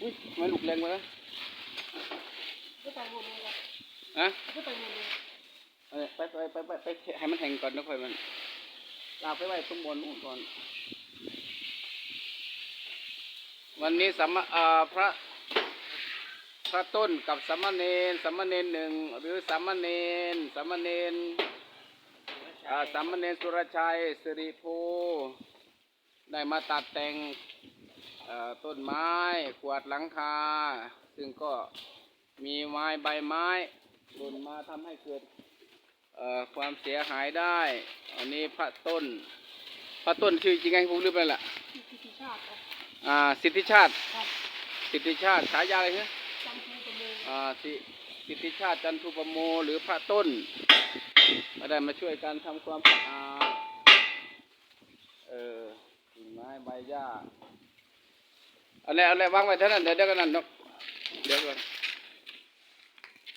อุ้ยทำไมลูกแรงมาแล้วก็ไปหมดเลยครับฮะก็ไปหมดเลยเออไปไปไปไปไปให้มันแทงก่อนแล้วค่อยมันลากไปไว้ข้างบนนู่นก่อน วันนี้สัมมาอ่าพระพระต้นกับสัมมาเนนสัมมาเนนหนึ่งหรือสัมมาเนนสัมมาเนนอ่าสัมมาเนนสุรชัยสิริภูได้มาตัดแต่งเอ่อ ต้นไม้ขวดหลังคา ซึ่งก็มีไม้ใบไม้หล่นมาทำให้เกิดเอ่อความเสียหายได้ อันนี้พระต้น พระต้นชื่อจริงไงผมลืมไปละที่พิธีชาติครับอ่าสิทธิชาติครับสิทธิชาติฉายาอะไรฮะจำภูประมงอ่าสิสิทธิชาติจันทุปโมหรือพระต้นมาได้มาช่วยกันทำความสะอาดเออกิ่งไม้ใบหญ้าเอะไรอะไรวางไว้เท่านั้นเดี๋ยวเดี๋ยวกันนั่นเนาะเดี๋ยวกัน